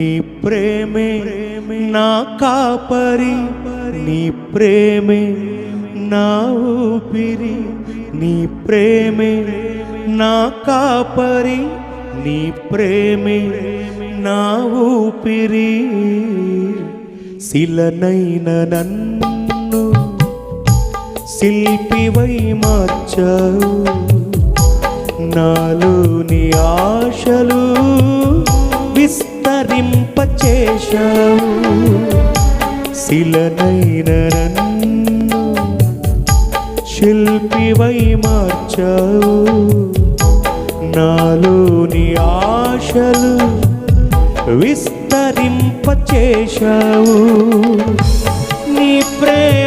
నీ ప్రేమే నా కాపరి నీ ప్రేమే నా ఊపిరి నీ ప్రేమే నా కాపరి నీ ప్రేమే నా ఊపిరి. శిలనైన నన్ను శిల్పివై మార్చావు. నాలోని ఆశలు విస్తరింపచేశావు శిలనైన నన్ను శిల్పివై మార్చావు. నాలోని ఆశలు విస్తరింపచేశావు. నీ ప్రేమ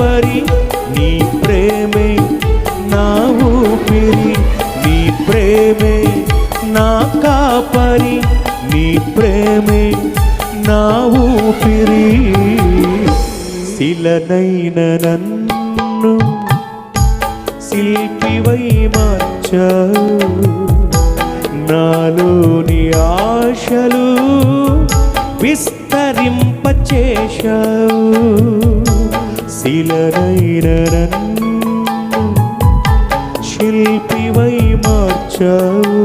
పరి నీ ప్రేమే నా ఊపిరి నీ ప్రేమే నా కాపరి నీ ప్రేమే నా ఊపిరి. శిలనైన నన్ను శిల్పివై మార్చావు. నాలోని ఆశలు విస్తరింపచేశావు. శిలనైన నన్ను శిల్పివై మార్చావు.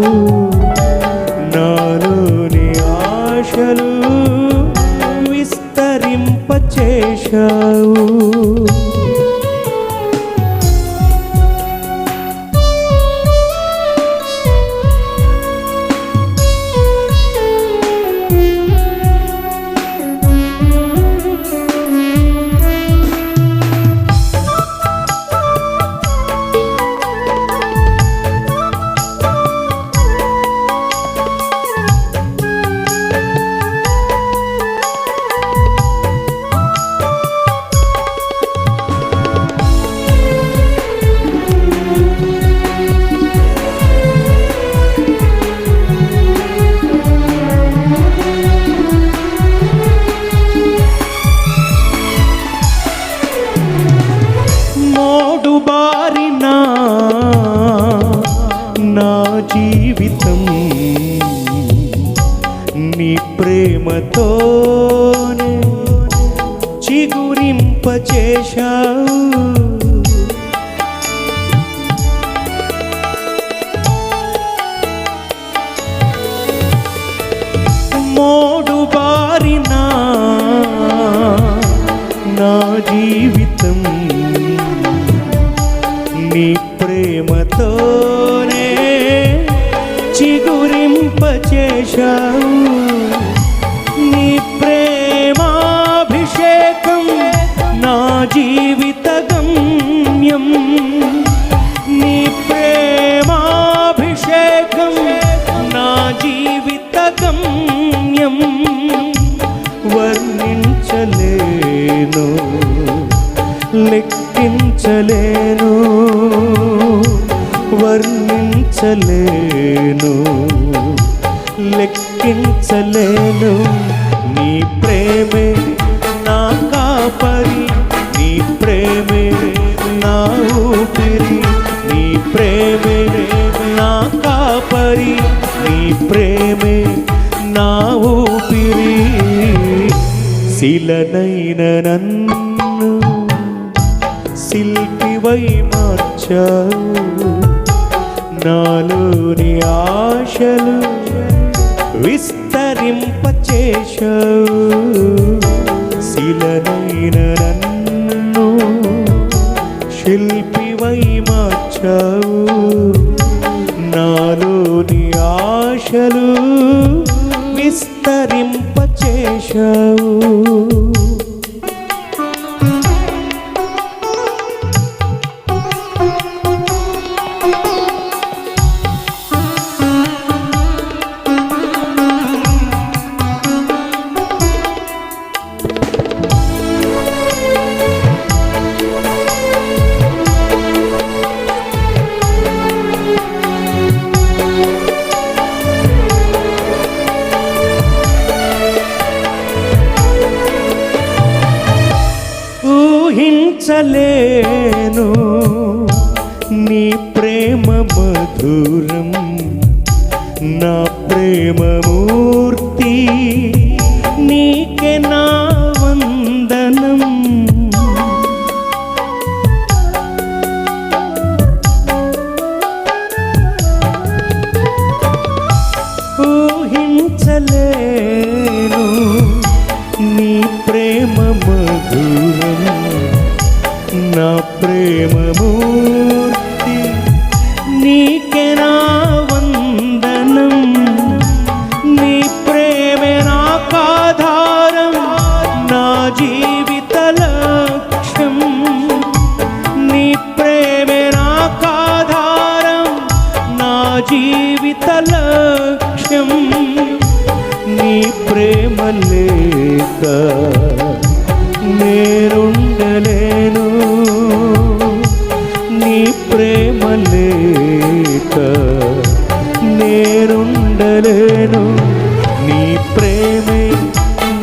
నాలోని ఆశలు విస్తరింపచేశావు. నీ ప్రేమతోనే చిగురింపచేశావు. మోడు బారిన నా జీవితం నీ ప్రేమతోనే చిగురింపచేశావు. లెక్కించలేను వర్ణించలేను లెక్కించలేను. నీ ప్రేమే నా కాపరి నీ ప్రేమే నా ఊపిరి. నీ ప్రేమే నా కాపరి నీ ప్రేమే నా ఊపిరి. శిలనైన నన్ను శిల్పివై మార్చావు. నాలోని ఆశలు విస్తరింపచేశావు. శిలనైన నన్ను శిల్పివై మార్చావు. నాలోని ఆశలు విస్తరింపచేశావు. ఊహించలేను. నీ ప్రేమ మధురం నా ప్రేమ జీవిత లక్ష్యం నీ ప్రేమ లేక నేరుండలేను. నీ ప్రేమ లేక నేరుండలేను. నీ ప్రేమే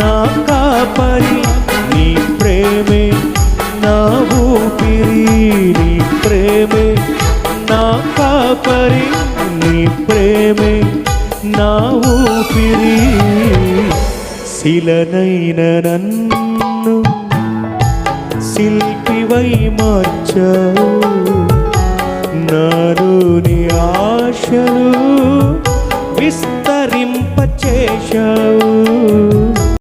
నా కాపరి నీ ప్రేమే నా ఊపిరి నీ ప్రేమే నా శిలనైన నన్ను శిల్పివై మార్చావు.